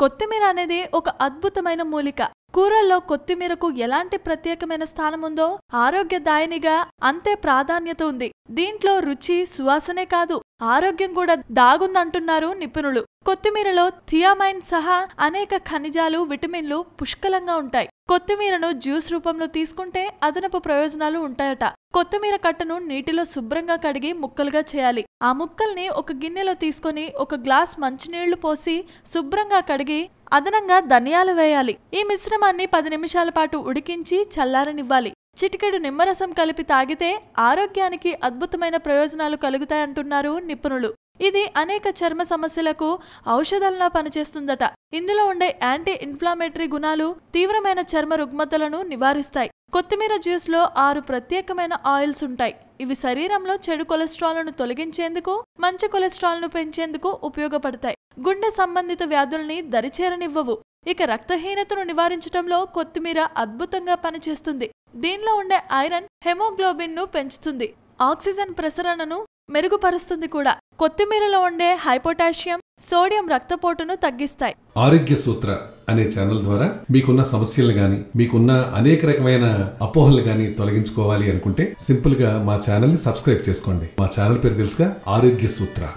కొత్తిమీర అనేది ఒక అద్భుతమైన మూలిక. కూరల్లో కొత్తిమీరకు ఎలాంటి ప్రత్యేకమైన స్థానం ఉందో ఆరోగ్యదాయనిగా అంతే ప్రాధాన్యత ఉంది. దీంట్లో రుచి సువాసనే కాదు. ఆరోగ్యం కూడా దాగుందంటున్నారు నిపుణులు. కొత్తిమీరలో థియామైన్ సహా అనేక ఖనిజాలు విటమిన్లు పుష్కలంగా ఉంటాయి. కొత్తిమీరను జ్యూస్ రూపంలో తీసుకుంటే అదనపు ప్రయోజనాలు ఉంటాయట. కొత్తిమీర కట్టను నీటిలో శుభ్రంగా కడిగి ముక్కలుగా చేయాలి. ఆ ముక్కల్ని ఒక గిన్నెలో తీసుకొని ఒక గ్లాస్ మంచినీళ్ళు పోసి శుభ్రంగా కడిగి అదనంగా ధనియాలు వేయాలి. ఈ మిశ్రమాన్ని పది నిమిషాల పాటు ఉడికించి చల్లారనివ్వాలి. చిటికెడు నిమ్మరసం కలిపి తాగితే ఆరోగ్యానికి అద్భుతమైన ప్రయోజనాలు కలుగుతాయంటున్నారు నిపుణులు. ఇది అనేక చర్మ సమస్యలకు ఔషధంలా పనిచేస్తుందట. ఇందులో ఉండే యాంటీ ఇన్ఫ్లామేటరీ గుణాలు తీవ్రమైన చర్మ రుగ్మతలను నివారిస్తాయి. కొత్తిమీర జ్యూస్లో ఆరు ప్రత్యేకమైన ఆయిల్స్ ఉంటాయి. ఇవి శరీరంలో చెడు కొలెస్ట్రాల్ను తొలగించేందుకు మంచి కొలెస్ట్రాల్ను పెంచేందుకు ఉపయోగపడతాయి. గుండె సంబంధిత వ్యాధుల్ని దరిచేరనివ్వవు. ఇక రక్తహీనతను నివారించడంలో కొత్తిమీర అద్భుతంగా పనిచేస్తుంది. దీనిలో ఉండే ఐరన్ హెమోగ్లోబిన్ను పెంచుతుంది. ఆక్సిజన్ ప్రసరణను మెరుగుపరుస్తుంది కూడా. కొత్తిమీరలో ఉండే హైపోటాషియం సోడియం రక్తపోటును తగ్గిస్తాయి. ఆరోగ్య సూత్ర అనే ఛానల్ ద్వారా మీకున్న సమస్యలు గాని మీకున్న అనేక రకమైన అపోహలు గాని తొలగించుకోవాలి అనుకుంటే సింపుల్గా మా ఛానల్ని సబ్స్క్రైబ్ చేసుకోండి. మా ఛానల్ పేరు తెలుసుగా ఆరోగ్య సూత్ర.